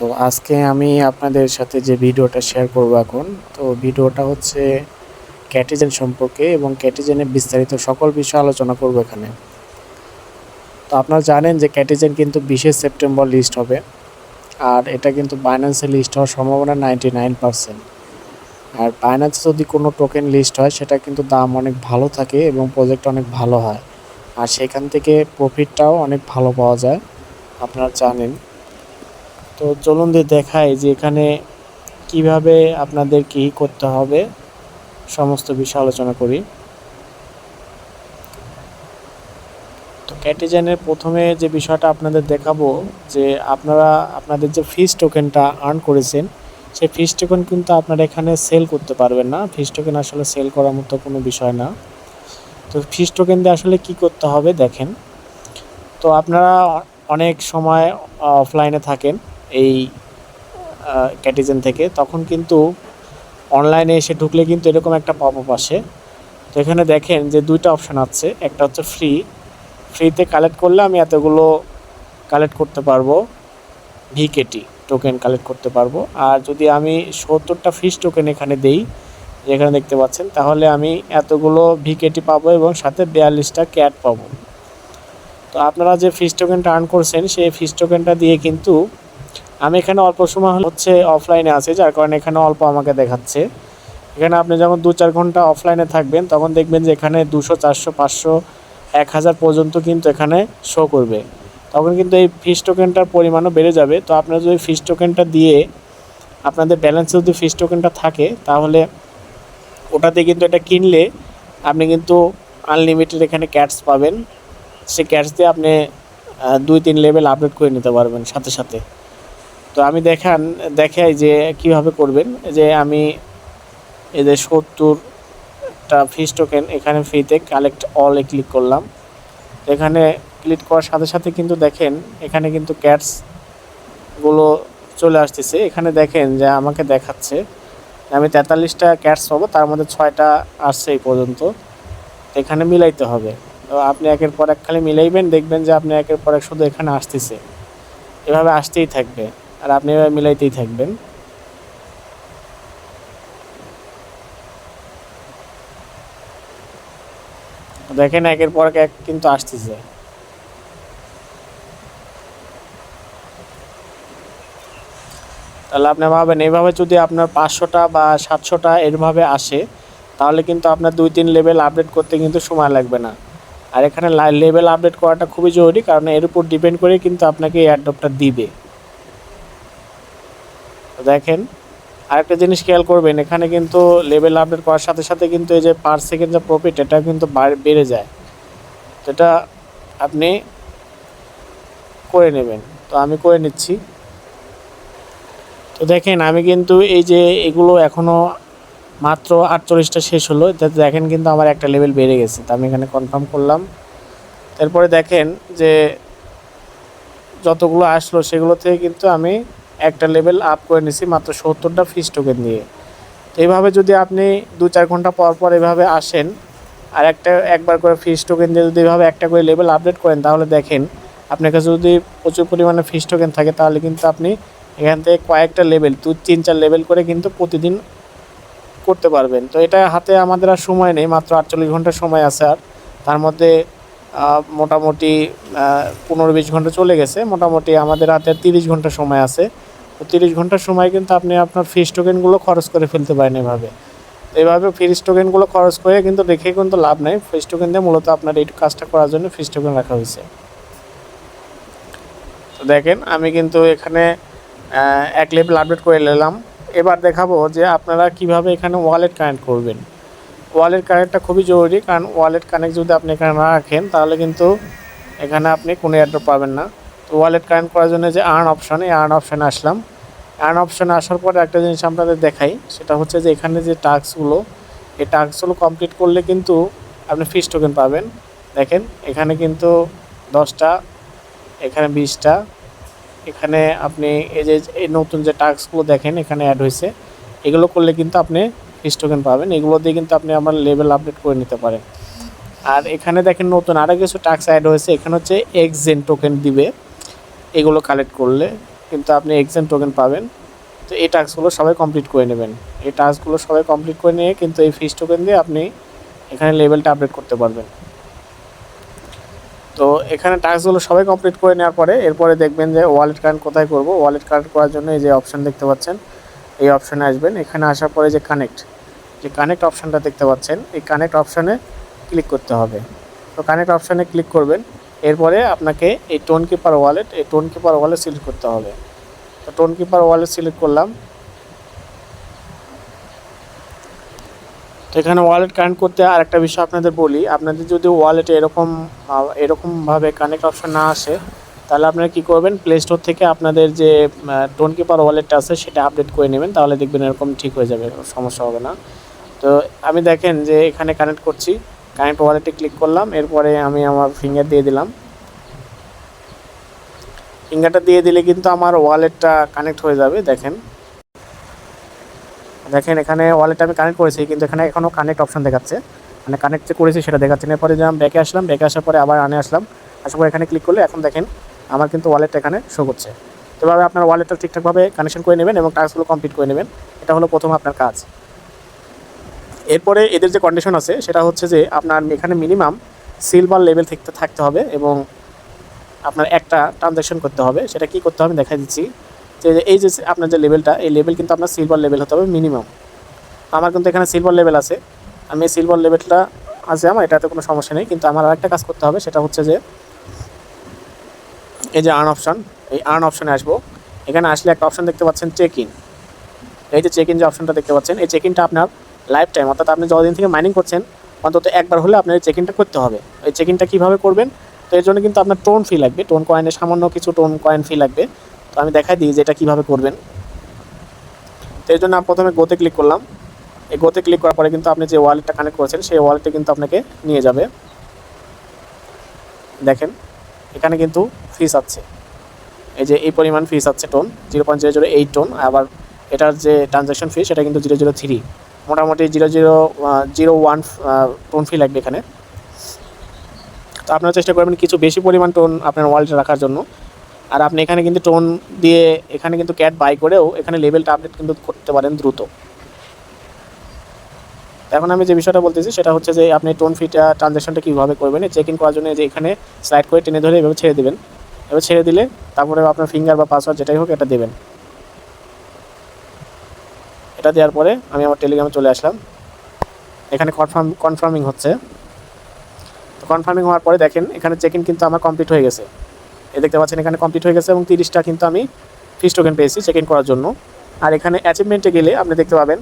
তো আজকে আমি আপনাদের সাথে যে ভিডিওটা শেয়ার করব এখন, তো ভিডিওটা হচ্ছে ক্যাটিজেন সম্পর্কে এবং ক্যাটিজেনের বিস্তারিত সকল বিষয় আলোচনা করব এখানে। তো আপনারা জানেন যে ক্যাটিজেন কিন্তু বিশে সেপ্টেম্বর লিস্ট হবে, আর এটা কিন্তু বাইন্যান্সে লিস্ট হওয়ার সম্ভাবনা নাইনটি নাইন পার্সেন্ট আর বাইন্যান্সে যদি কোনো টোকেন লিস্ট হয়, সেটা কিন্তু দাম অনেক ভালো থাকে এবং প্রজেক্ট অনেক ভালো হয়। আর সেখান থেকে প্রফিটটাও অনেক ভালো পাওয়া যায়, আপনারা জানেন। তো চলুন দিয়ে দেখাই যে এখানে কীভাবে আপনাদের কি করতে হবে। সমস্ত বিষয় আলোচনা করি। তো ক্যাটিজেনের প্রথমে যে বিষয়টা আপনাদের দেখাবো, যে আপনারা আপনাদের যে ফিস টোকেনটা আর্ন করেছেন, সেই ফিস টোকেন কিন্তু আপনারা এখানে সেল করতে পারবেন না। ফিস টোকেন আসলে সেল করার মতো কোনো বিষয় না। তো ফিস টোকেন দিয়ে আসলে কি করতে হবে দেখেন। তো আপনারা অনেক সময় অফলাইনে থাকেন। এই ক্যাটিজেন থেকে, তখন কিন্তু অনলাইনে এসে ঢুকলে কিন্তু এরকম একটা পপ আপ আসে। তো এখানে দেখেন যে দুইটা অপশান আছে, একটা হচ্ছে ফ্রি ফ্রিতে কালেক্ট করলে আমি এতগুলো কালেক্ট করতে পারব ভিকেটি টোকেন কালেক্ট করতে পারব। আর যদি আমি সত্তরটা ফিস টোকেন এখানে দেই, যেখানে দেখতে পাচ্ছেন, তাহলে আমি এতগুলো ভিকেটি পাবো এবং সাথে বিয়াল্লিশটা ক্যাট পাবো। তো আপনারা যে ফিস টোকেনটা আর্ন করছেন, সেই ফিস টোকেনটা দিয়ে কিন্তু আমি এখানে অল্প সময় হচ্ছে অফলাইনে আছে, যার কারণে এখানে অল্প আমাকে দেখাচ্ছে। এখানে আপনি যখন দু চার ঘণ্টা অফলাইনে থাকবেন, তখন দেখবেন যে এখানে দুশো, চারশো, পাঁচশো, এক হাজার পর্যন্ত কিন্তু এখানে শো করবে। তখন কিন্তু এই ফিস টোকেনটার পরিমাণও বেড়ে যাবে। তো আপনারা যদি ফিস টোকেনটা দিয়ে আপনাদের ব্যালেন্সে যদি ফিস টোকেনটা থাকে, তাহলে ওটাতে কিন্তু এটা কিনলে আপনি কিন্তু আনলিমিটেড এখানে ক্যাটস পাবেন। সে ক্যাটস দিয়ে আপনি দুই, তিন লেভেল আপডেট করে নিতে পারবেন সাথে সাথে। তো আমি দেখান, দেখাই যে কীভাবে করবেন। যে আমি যে সত্তরটা ফিস টোকেন এখানে ফ্রিতে কালেক্ট অলে ক্লিক করলাম। এখানে ক্লিক করার সাথে সাথে কিন্তু দেখেন, এখানে কিন্তু ক্যাটসগুলো চলে আসতেছে। এখানে দেখেন যে আমাকে দেখাচ্ছে। আমি তেতাল্লিশটা ক্যাটস পাবো, তার মধ্যে ছয়টা আসছে এই পর্যন্ত। এখানে মিলাইতে হবে। তো আপনি একের পর এক খালি মিলাইবেন, দেখবেন যে আপনি একের পর এক শুধু এখানে আসতেছে। এভাবে আসতেই থাকবে। আর আপনি মিলাইতেই থাকবেন। দেখেন একের পর এক কিন্তু আসতেছে। তাহলে আপনি ভাবেন, এইভাবে যদি আপনার পাঁচশোটা বা সাতশোটা এরভাবে আসে, তাহলে কিন্তু আপনার দুই তিন লেভেল আপডেট করতে কিন্তু সময় লাগবে না। আর এখানে লেভেল আপডেট করাটা খুবই জরুরি, কারণ এর উপর ডিপেন্ড করে কিন্তু আপনাকে এই অ্যাডপটা দিবে। দেখেন, আরেকটা জিনিস খেয়াল করবেন, এখানে কিন্তু লেভেল আপডেট করার সাথে সাথে কিন্তু এই যে পার সেকেন্ড যে প্রফিট এটা কিন্তু বেড়ে যায়। তো এটা আপনি করে নেবেন। তো আমি করে নিচ্ছি। তো দেখেন, আমি কিন্তু এই যে এগুলো এখনও মাত্র আটচল্লিশটা শেষ হলো। যাতে দেখেন কিন্তু আমার একটা লেভেল বেড়ে গেছে। তো আমি এখানে কনফার্ম করলাম। তারপরে দেখেন যে যতগুলো আসলো, সেগুলো থেকে কিন্তু আমি একটা লেভেল আপ করে নিছি মাত্র সত্তরটা ফিস টোকেন দিয়ে। তো এইভাবে যদি আপনি দু চার ঘণ্টা পর পর এভাবে আসেন, আর একটা একবার করে ফিস টোকেন দিয়ে যদি এভাবে একটা করে লেভেল আপডেট করেন, তাহলে দেখেন আপনার কাছে যদি প্রচুর পরিমাণে ফিস টোকেন থাকে, তাহলে কিন্তু আপনি এখান থেকে কয়েকটা লেভেল দু তিন চার লেভেল করে কিন্তু প্রতিদিন করতে পারবেন। তো এটা হাতে আমাদের আর সময় নেই, মাত্র আটচল্লিশ ঘণ্টা সময় আছে আর। তার মধ্যে মোটামুটি পনেরো বিশ ঘণ্টা চলে গেছে। মোটামুটি আমাদের হাতে তিরিশ ঘণ্টা সময় আছে। তিরিশ ঘণ্টার সময় কিন্তু আপনি আপনার ফিস টোকেনগুলো খরচ করে ফেলতে পারেন এভাবে। এভাবে ফিস টোকেনগুলো খরচ করে কিন্তু রেখে কিন্তু লাভ নেই। ফিস টোকেন দিয়ে মূলত আপনার এই কাজটা করার জন্য ফিস টোকেন রাখা হয়েছে। তো দেখেন, আমি কিন্তু এখানে এক লেভেল আপডেট করে নিলাম। এবার দেখাবো যে আপনারা কীভাবে এখানে ওয়ালেট কানেক্ট করবেন। ওয়ালেট কানেক্টটা খুবই জরুরি, কারণ ওয়ালেট কানেক্ট যদি আপনি এখানে না রাখেন, তাহলে কিন্তু এখানে আপনি কোনো অ্যাড্রপ পাবেন না। ওয়ালেট কানেক্ট করার জন্য যে আর্ন অপশান এই আর্ন অপশানে আসলাম। আর্ন অপশানে আসার পরে একটা জিনিস আপনাদের দেখাই, সেটা হচ্ছে যে এখানে যে টাস্কগুলো এই টাস্কগুলো কমপ্লিট করলে কিন্তু আপনি ফিস টোকেন পাবেন। দেখেন, এখানে কিন্তু দশটা, এখানে বিশটা, এখানে আপনি এই যে, এই নতুন যে টাস্কগুলো দেখেন, এখানে অ্যাড হয়েছে, এগুলো করলে কিন্তু আপনি ফিস টোকেন পাবেন। এগুলো দিয়ে কিন্তু আপনি আমার লেভেল আপডেট করে নিতে পারেন। আর এখানে দেখেন নতুন আরও কিছু টাস্ক অ্যাড হয়েছে, এখানে হচ্ছে এক্সজেন টোকেন দিবে। এগুলো কালেক্ট করলে কিন্তু আপনি এক্সাম টোকেন পাবেন। তো এই টাস্কগুলো সবাই কমপ্লিট করে নেবেন। এই টাস্কগুলো সবাই কমপ্লিট করে নিয়ে কিন্তু এই ফিস টোকেন দিয়ে আপনি এখানে লেভেলটা আপডেট করতে পারবেন। তো এখানে টাস্কগুলো সবাই কমপ্লিট করে নেওয়ার পরে এরপরে দেখবেন যে ওয়ালেট কানেক্ট কোথায় করব? ওয়ালেট কানেক্ট করার জন্য এই যে অপশান দেখতে পাচ্ছেন, এই অপশানে আসবেন। এখানে আসার পরে যে কানেক্ট যে কানেক্ট অপশানটা দেখতে পাচ্ছেন, এই কানেক্ট অপশানে ক্লিক করতে হবে। তো কানেক্ট অপশানে ক্লিক করবেন। এরপরে আপনাকে এই টোন কিপার ওয়ালেট এই টোন কিপার ওয়ালেট সিলেক্ট করতে হবে। তো টোন কিপার ওয়ালেট সিলেক্ট করলাম। তো এখানে ওয়ালেট কানেক্ট করতে আর একটা বিষয় আপনাদের বলি। আপনাদের যদি ওয়ালেটে এরকম এরকমভাবে কানেক্ট অপশন না আসে, তাহলে আপনারা কী করবেন? প্লে স্টোর থেকে আপনাদের যে টোন কিপার ওয়ালেটটা আছে, সেটা আপডেট করে নেবেন। তাহলে দেখবেন এরকম ঠিক হয়ে যাবে সমস্যা হবে না। তো আমি দেখেন যে এখানে কানেক্ট করছি। কানেক্ট ওয়ালেটে ক্লিক করলাম, এরপরে আমি আমার ফিঙ্গার দিয়ে দিলাম। ফিঙ্গারটা দিয়ে দিলে কিন্তু আমার ওয়ালেটটা কানেক্ট হয়ে যাবে, দেখেন। দেখেন, এখানে ওয়ালেটটা আমি কানেক্ট করেছি, কিন্তু এখানে এখনও কানেক্ট অপশন দেখাচ্ছে। মানে কানেক্ট যে করেছি সেটা দেখাচ্ছে না। এরপরে যখন ব্যাকে আসলাম ব্যাকে আসার পরে আবার আনে আসলাম। আসার পরে এখানে ক্লিক করলে এখন দেখেন, আমার কিন্তু ওয়ালেটটা এখানে শো করছে। এভাবে আপনার ওয়ালেটটা ঠিকঠাকভাবে কানেকশন করে নেবেন এবং টাস্কগুলো কমপ্লিট করে নেবেন। এটা হলো প্রথম আপনার কাজ। এরপরে এদের যে কন্ডিশন আছে, সেটা হচ্ছে যে আপনার এখানে মিনিমাম সিলভার লেভেল থেকে থাকতে হবে এবং আপনার একটা ট্রানজ্যাকশন করতে হবে। সেটা কি করতে হবে? দেখা দিচ্ছি। যে এই যে আপনার যে লেভেলটা এই লেভেল কিন্তু আপনার সিলভার লেভেল হতে হবে মিনিমাম আমার কিন্তু এখানে সিলভার লেভেল আছে। আমি সিলভার লেভেলটা আছে আমার, এটাতে কোনো সমস্যা নেই। কিন্তু আমার আরেকটা কাজ করতে হবে, সেটা হচ্ছে যে এই যে আর্ন অপশান এই আর্ন অপশানে আসব। এখানে আসলে একটা অপশান দেখতে পাচ্ছেন চেক ইন এই যে চেক ইন যে অপশানটা দেখতে পাচ্ছেন, এই চেক ইনটা আপনার লাইফ টাইম অর্থাৎ আপনি যতদিন থেকে মাইনিং করছেন, অন্তত একবার হলে আপনার চেক ইনটা করতে হবে। এই চেক ইনটা কীভাবে করবেন? তো এর জন্য কিন্তু আপনার টোন ফি লাগবে। টোন কয়েনের সামান্য কিছু টোন কয়েন ফি লাগবে। তো আমি দেখাই দিই যে এটা কীভাবে করবেন। তো এর জন্য আমি প্রথমে গোতে ক্লিক করলাম। এই গোতে ক্লিক করার পরে কিন্তু আপনি যে ওয়ালেটটা কানেক্ট করেছেন, সেই ওয়ালেটে কিন্তু আপনাকে নিয়ে যাবে। দেখেন, এখানে কিন্তু ফিস আছে। এই যে এই পরিমাণ ফিস আছে TON zero point zero zero eight TON আবার এটার যে ট্রানজ্যাকশন ফি সেটা কিন্তু জিরো জিরো থ্রি মোটামুটি zero zero zero one TON fee লাগবে এখানে। তো আপনারা চেষ্টা করবেন কিছু বেশি পরিমাণ টোন আপনার ওয়ালেটে রাখার জন্য। আর আপনি এখানে কিন্তু টোন দিয়ে এখানে কিন্তু ক্যাট বাই করেও এখানে লেভেলটা আপডেট কিন্তু করতে পারেন দ্রুত। এখন আমি যে বিষয়টা বলতেছি, সেটা হচ্ছে যে আপনি টোন ফিটা ট্রানজ্যাকশনটা কীভাবে করবেন চেক ইন করার জন্য যে এখানে স্লাইড করে টেনে ধরে এভাবে ছেড়ে দেবেন। এবার ছেড়ে দিলে তারপরে আপনার ফিঙ্গার বা পাসওয়ার্ড যেটাই হোক এটা দেবেন। এটা দেওয়ার পরে আমি আমার টেলিগ্রামে চলে আসলাম। এখানে কনফার্ম কনফার্মিং হচ্ছে। তো কনফার্মিং হওয়ার পরে দেখেন, এখানে চেক ইন কিন্তু আমার কমপ্লিট হয়ে গেছে। এ দেখতে পাচ্ছেন, এখানে কমপ্লিট হয়ে গেছে এবং তিরিশটা কিন্তু আমি ফিস টোকেন পেয়েছি চেক ইন করার জন্য। আর এখানে অ্যাচিভমেন্টে গেলে আপনি দেখতে পাবেন,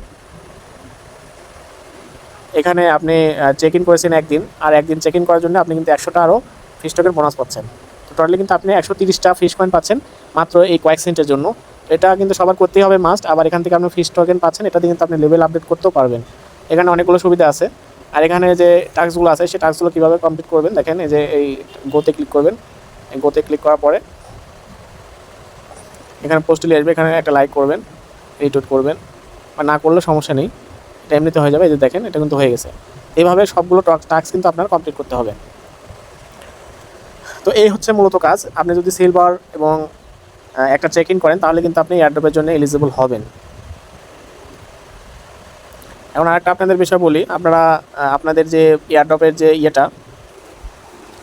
এখানে আপনি চেক ইন করেছেন একদিন, আর একদিন চেক ইন করার জন্য আপনি কিন্তু একশোটা আরও ফিস টোকেন বোনাস পাচ্ছেন। তো টোটালি কিন্তু আপনি একশো তিরিশটা ফিস কয়েন পাচ্ছেন মাত্র এই কয়েক সেন্টের জন্য। এটা কিন্তু সবার করতেই হবে মাস্ট আবার এখান থেকে আপনি ফিস টোকেন পাচ্ছেন, এটা দিয়ে কিন্তু আপনি লেভেল আপডেট করতেও পারবেন। এখানে অনেকগুলো সুবিধা আছে। আর এখানে যে টাস্কগুলো আছে, সেই টাস্কগুলো কীভাবে কমপ্লিট করবেন, দেখেন এই যে এই গোতে ক্লিক করবেন। গোতে ক্লিক করার পরে এখানে পোস্টলি আসবে, এখানে একটা লাইক করবেন রিটুইট করবেন। বা না করলে সমস্যা নেই। এটা এমনিতে হয়ে যাবে, এই যে দেখেন, এটা কিন্তু হয়ে গেছে। এইভাবে সবগুলো টাস্ক কিন্তু আপনার কমপ্লিট করতে হবে। তো এই হচ্ছে মূলত কাজ। আপনি যদি সিলভার এবং একটা চেক ইন করেন, তাহলে কিন্তু আপনি এয়ারড্রপের জন্য এলিজিবল হবেন। এখন আরেকটা আপনাদের বিষয় বলি, আপনারা আপনাদের যে এয়ারড্রপের যে ইয়েটা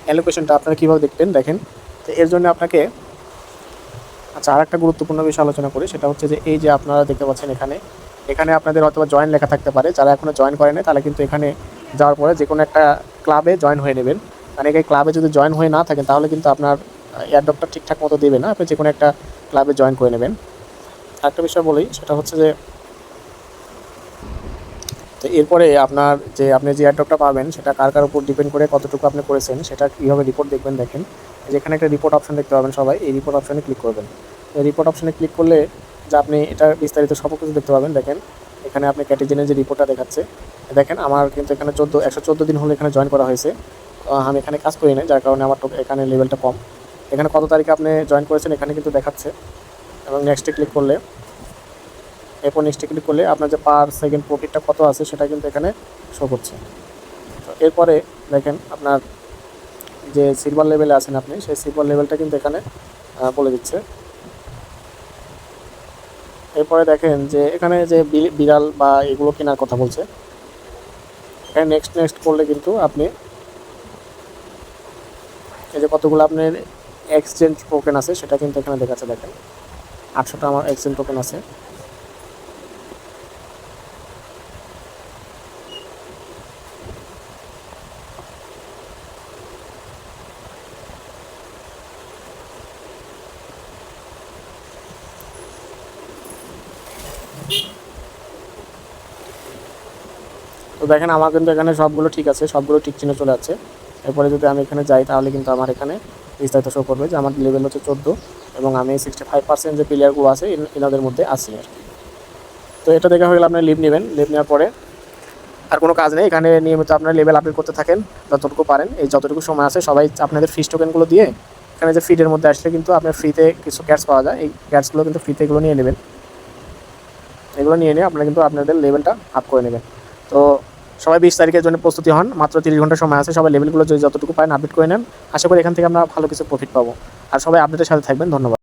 অ্যালোকেশনটা আপনারা কীভাবে দেখবেন, দেখেন। তো এর জন্য আপনাকে আচ্ছা আর একটা গুরুত্বপূর্ণ বিষয় আলোচনা করি, সেটা হচ্ছে যে এই যে আপনারা দেখতে পাচ্ছেন এখানে এখানে আপনাদের অথবা জয়েন লেখা থাকতে পারে, যারা এখনও জয়েন করেনি তাহলে কিন্তু এখানে যাওয়ার পরে যে কোনো একটা ক্লাবে জয়েন হয়ে নেবেন। মানে এই ক্লাবে যদি জয়েন হয়ে না থাকেন, তাহলে কিন্তু আপনার এয়ারড্রপটা ঠিকঠাক মতো দেবে না, আপনি যে কোনো একটা ক্লাবে জয়েন করে নেবেন। একটা বিষয় বলি, সেটা হচ্ছে যে, তো এরপরে আপনার যে আপনি যে এয়ারড্রপটা পাবেন, সেটা কার কার উপর ডিপেন্ড করে কতটুকু আপনি করেছেন, সেটা কীভাবে রিপোর্ট দেখবেন দেখেন। যেখানে একটা রিপোর্ট অপশন দেখতে পাবেন সবাই, এই রিপোর্ট অপশনে ক্লিক করবেন। এই রিপোর্ট অপশনে ক্লিক করলে যে আপনি এটা বিস্তারিত সব কিছু দেখতে পাবেন, দেখেন। এখানে আপনি ক্যাটেজেনের যে রিপোর্টটা দেখাচ্ছে, দেখেন আমার কিন্তু এখানে চোদ্দ, একশো চোদ্দ দিন হলে এখানে জয়েন করা হয়েছে। আমি এখানে কাজ করি না যার কারণে আমার এখানে লেভেলটা কম। এখানে কত তারিখে আপনি জয়েন করেছেন এখানে কিন্তু দেখাচ্ছে। এবং নেক্সটে ক্লিক করলে, এরপর নেক্সটে ক্লিক করলে আপনার যে পার সেকেন্ড প্রফিটটা কত আছে সেটা কিন্তু এখানে শো করছে। তো এরপরে দেখেন আপনার যে সিলভার লেভেলে আছেন আপনি, সেই সিলভার লেভেলটা কিন্তু এখানে বলে দিচ্ছে। এরপরে দেখেন যে এখানে যে বিড়াল বা এগুলো কেনার কথা বলছে। এখানে নেক্সট নেক্সট করলে কিন্তু আপনি এই যে কতগুলো আপনার এক্সচেঞ্জ টোকেন আছে, সেটা কিন্তু এখানে দেখাচ্ছে, দেখেন। আটশোটা আমার এক্সচেঞ্জ টোকেন আছে। তো দেখেন, আমার কিন্তু এখানে সবগুলো ঠিক আছে, সবগুলো ঠিক চিহ্ন চলে আছে এরপরে যদি আমি এখানে যাই, তাহলে কিন্তু আমার এখানে বিস্তারিত শো করবে যে আমার লেভেল হচ্ছে চোদ্দ এবং আমি সিক্সটি ফাইভ পার্সেন্ট যে প্লেয়ারগুলো আছে এনাদের মধ্যে আছি আর কি। তো এটা দেখা হয়ে গেলে আপনি লিভ নেবেন। লিভ নেওয়ার পরে আর কোনো কাজ নেই। এখানে নিয়মিত আপনার লেভেল আপডেট করতে থাকেন, যতটুকু পারেন। এই যতটুকু সময় আছে, সবাই আপনাদের ফিস টোকেনগুলো দিয়ে এখানে যে ফিডের মধ্যে আসলে কিন্তু আপনার ফ্রিতে কিছু ক্যাটস পাওয়া যায়। এই ক্যাটসগুলো কিন্তু ফ্রিতে এগুলো নিয়ে নেবেন। এগুলো নিয়ে নিয়ে আপনারা কিন্তু আপনাদের লেভেলটা আপ করে নেবেন। তো সবাই বিশ তারিখের জন্য প্রস্তুতি হন, মাত্র তিরিশ ঘণ্টা সময় আছে, সবাই লেভেলগুলো যদি যতটুকু পারেন আপডেট করে নেন। আশা করি এখান থেকে আমরা ভালো কিছু প্রফিট পাবো। আর সবাই আপডেটের সাথে থাকবেন, ধন্যবাদ।